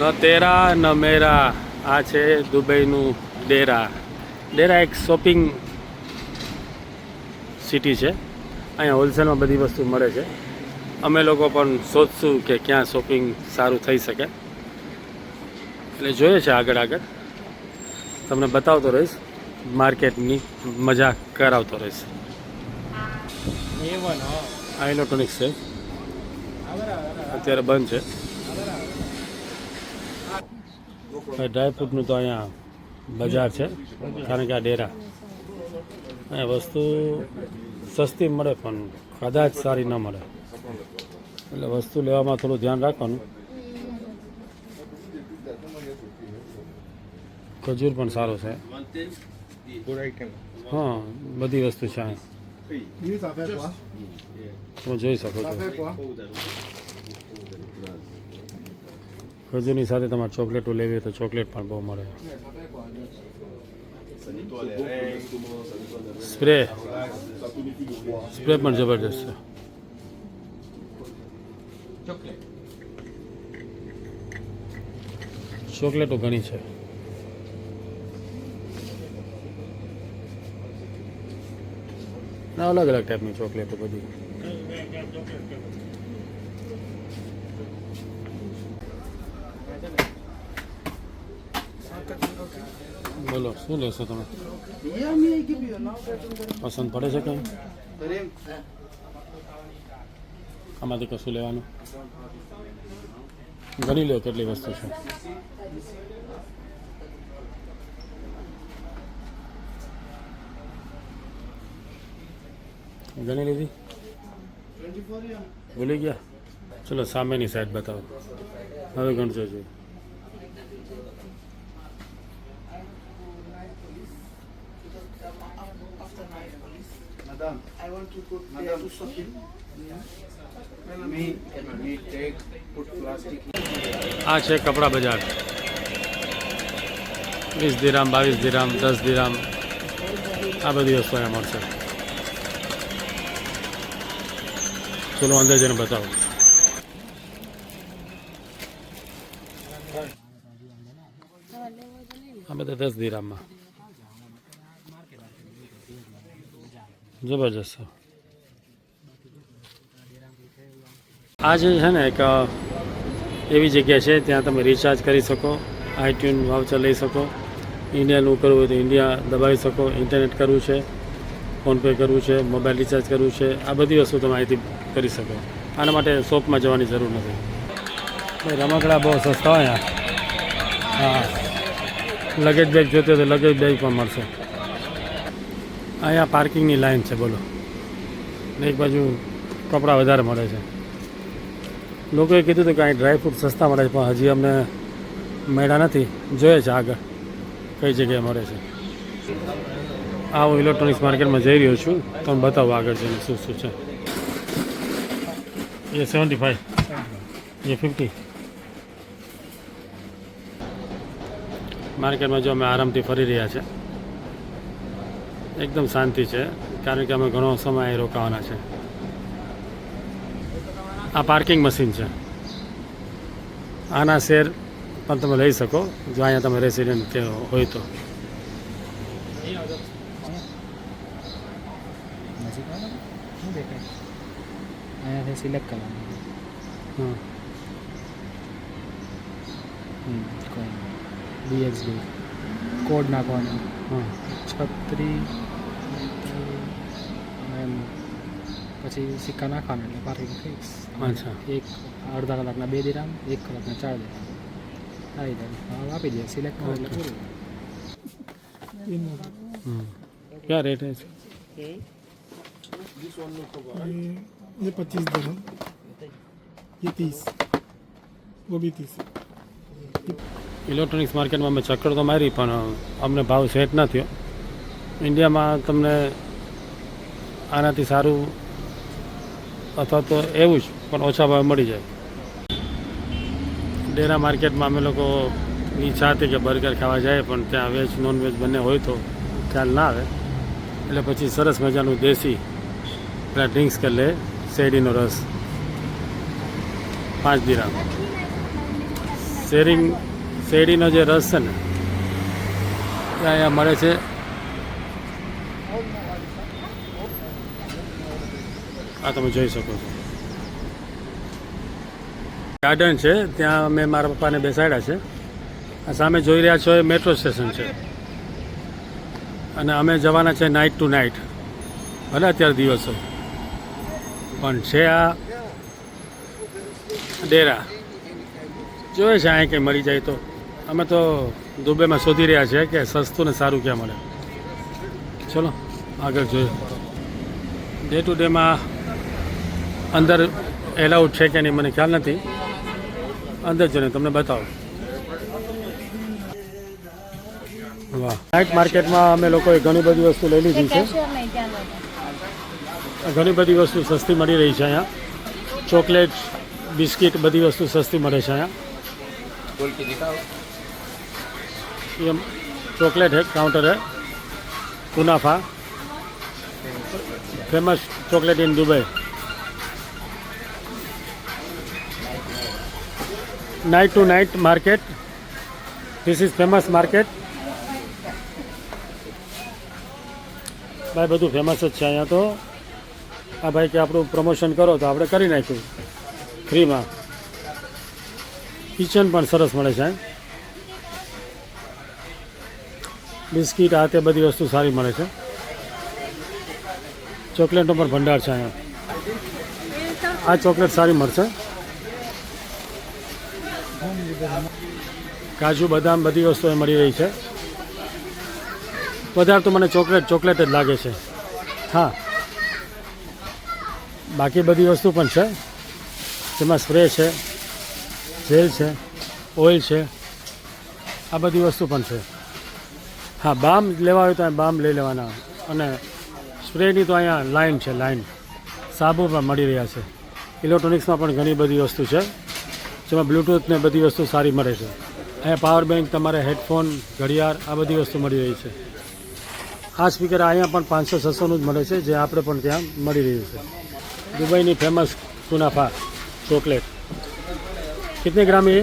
ન તેરા ન મેરા આ છે દુબઈનું ડેરા. ડેરા એક શોપિંગ સિટી છે. અહીંયા હોલસેલમાં બધી વસ્તુ મળે છે. અમે લોકો પણ શોધશું કે ક્યાં શોપિંગ સારું થઈ શકે. એટલે જોઈએ છે આગળ આગળ. તમને બતાવતો રહીશ. માર્કેટની મજા કરાવતો રહીશ. આ ઇલેક્ટ્રોનિક્સ છે. અત્યારે બંધ છે. ડ્રાયફ્રૂટનું તો અહીંયા બજાર છે કારણ કે આ ડેરા. અહીંયા વસ્તુ સસ્તી મળે પણ કદાચ સારી ન મળે. એટલે વસ્તુ લેવામાં થોડું ધ્યાન રાખવાનું. ખજૂર પણ સારો છે. હા બધી વસ્તુ છે તમે જોઈ શકો છો. ખજૂરની સાથે તમારે ચોકલેટો લેવી હોય તો ચોકલેટ પણ બહુ મળે. સ્પ્રે. સ્પ્રે પણ જબરદસ્ત છે. ચોકલેટો ઘણી છે. અલગ અલગ ટાઈપની ચોકલેટો બધી. બોલો શું લેશો તમે પસંદ પડે છે કંઈ આમાંથી કશું લેવાનું ગણી લો કેટલી વસ્તુ છે ગણી લીધી ભૂલી ગયા ચલો સામેની સાઈડ બતાવો હવે ગણજો જોઈએ Madame, I want to put Madam. there to shopping. me, me take, put plastic. આ છે કપડા બજાર. વીસ દિરામ બાવીસ દિરામ દસ દિરામ આ બધી વસ્તુ અહીંયા મળશે. ચલો અંદર જઈને બતાવો. આ બધા દસ દિરામમાં જબરજસ્ત. આ જે છે ને એક એવી જગ્યા છે, ત્યાં તમે રિચાર્જ કરી શકો આઈટ્યુન વાઉચર લઈ શકો ઇન્ડિયાનું કરવું હોય તો ઇન્ડિયા દબાવી શકો ઇન્ટરનેટ કરવું છે ફોનપે કરવું છે મોબાઈલ રિચાર્જ કરવું છે, આ બધી વસ્તુ તમે અહીંથી કરી શકો. આના માટે શોપમાં જવાની જરૂર નથી. ભાઈ, રમકડા બહુ સસ્તા હોય હા. લગેજ બેગ જોતે તો લગેજ બેગ પણ મળશે. અહીંયા પાર્કિંગની લાઈન છે, બોલો. ને એક બાજુ કપડાં વધારે મળે છે. લોકોએ કીધું હતું કે અહીં ડ્રાયફ્રૂટ સસ્તા મળે છે, પણ હજી અમને મળ્યા નથી. જોઈએ છે આગળ કઈ જગ્યાએ મળે છે. આ હું ઇલેક્ટ્રોનિક્સ માર્કેટમાં જઈ રહ્યો છું. તમને બતાવો આગળ જઈને શું શું છે. એ સેવન્ટી ફાઈવ એ ફિફ્ટી માર્કેટમાં જો અમે આરામથી ફરી રહ્યા છે. એકદમ શાંતિ છે કારણ કે અમે ઘણો સમય રોકાવાના છે. આ પાર્કિંગ મશીન છે. આના શેર પણ તમે લઈ શકો જો અહીંયા તમે રેસિડેન્ટ હોય તો. અહીંયાથી સિલેક્ટ કરવાનું હમ. કોડ નાખવાનો. છત્રી એમ પછી સિક્કા નાખવાના એટલે પાર્કિંગ ફિક્સ અચ્છા એક અડધા કલાકના બે દિરામ એક કલાકના ચાર દિરામ આવી જાય હા આપી દે સિલેક્ટ કરો એટલે પૂરું હમ. ક્યાં રેટ છે ये पच्चीस दरम ये तीस वो भी तीस ઇલેક્ટ્રોનિક્સ માર્કેટમાં અમે ચક્કર તો મારી પણ અમને ભાવ સેટ ન થયો ઇન્ડિયામાં તમને આનાથી સારું અથવા તો એવું જ, પણ ઓછા ભાવે મળી જાય. ડેરા માર્કેટમાં અમે લોકો ઈચ્છા હતી કે બર્ગર ખાવા જાય, પણ ત્યાં વેજ, નોનવેજ બંને હોય તો ખ્યાલ ના આવે. એટલે પછી સરસ મજાનું દેશી પેલા ડ્રિંક્સ કરી લે, શેરડીનો રસ. પાંચ દિરામ શેરિંગ, શેરડીનો જે રસ છે ને, ત્યાં અહીંયા મળે છે. આ તમે જોઈ શકો છો. ગાર્ડન છે, ત્યાં મેં મારા પપ્પાને બેસાડ્યા છે. આ સામે જોઈ રહ્યા છો એ મેટ્રો સ્ટેશન છે. અને અમે જવાના છે નાઇટ ટુ નાઇટ ભલે અત્યારે દિવસો પણ છે આ ડેરા. જોઈએ છે અહીં કંઈ મળી જાય તો. અમે તો દુબઈમાં શોધી રહ્યા છીએ કે સસ્તું ને સારું ક્યાં મળે. ચલો, આગળ જોઈએ. ડે ટુ ડેમાં અંદર એલાઉડ છે કે નહીં મને ખ્યાલ નથી અંદર જઈને તમને બતાવો વાહ નાઇટ માર્કેટમાં અમે લોકોએ ઘણી બધી વસ્તુ લઈ લીધી છે કેશિયર નહીં ત્યાં નથી ઘણી બધી વસ્તુ સસ્તી મળી રહી છે અહીંયા ચોકલેટ બિસ્કિટ બધી વસ્તુ સસ્તી મળે છે અહીંયા ये चॉकलेट है काउंटर है कुनाफा famous chocolate in Dubai night to night market. This is famous market भाई बढ़ू फ़ेमस है अँ तो आ भाई कि आप प्रमोशन करो तो आप नाखू फ्री में किचन पर सरस मे साहब बिस्किट आते बड़ी वस्तु सारी मे चॉकलेटों पर भंडार आ चॉकलेट सारी मैं કાજુ, બદામ બધી વસ્તુ મળી રહી છે. વધારે તો મને ચોકલેટ ચોકલેટ જ લાગે છે. હા. બાકી બધી વસ્તુ પણ છે. જેમાં સ્પ્રે છે, જેલ છે, ઓઇલ છે, આ બધી વસ્તુ પણ છે. હા, બામ લેવા હોય તો બામ લઈ લેવાના. અને સ્પ્રેની તો અહીંયા લાઈન છે, લાઈન. સાબુ પણ મળી રહ્યા છે. ઇલેક્ટ્રોનિક્સમાં પણ ઘણી બધી વસ્તુ છે. જેમાં બ્લૂટૂથ ને બધી વસ્તુ સારી મળે છે અહીંયા પાવર બેંક તમારે હેડફોન ઘડિયાળ આ બધી વસ્તુ મળી રહી છે આ સ્પીકર અહીંયા પણ પાંચસો છસોનું જ મળે છે જે આપણે પણ ત્યાં મળી રહ્યું છે દુબઈની ફેમસ કુનાફા ચોકલેટ कितने ग्राम है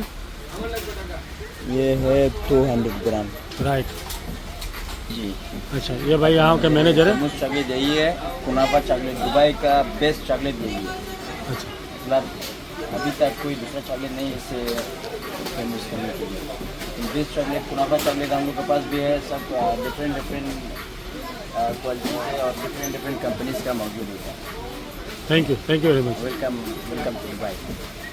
ये है टू हंड्रेड ग्राम राइट जी अच्छा ये भाई यहाँ के मैनेजर है फेमस चॉकलेट यही है कुनाफा चॉकलेट दुबई का बेस्ट चॉकलेट यही है अच्छा मतलब अभी तक कोई दूसरा चॉकलेट नहीं है इसे फेमस करने के लिए बेस्ट चॉकलेट कुनाफा चॉकलेट हम लोग के पास भी है सब डिफरेंट डिफरेंट क्वालिटी है और डिफरेंट डिफरेंट कंपनीज का मौजूद होता है thank you thank you very much welcome welcome to Dubai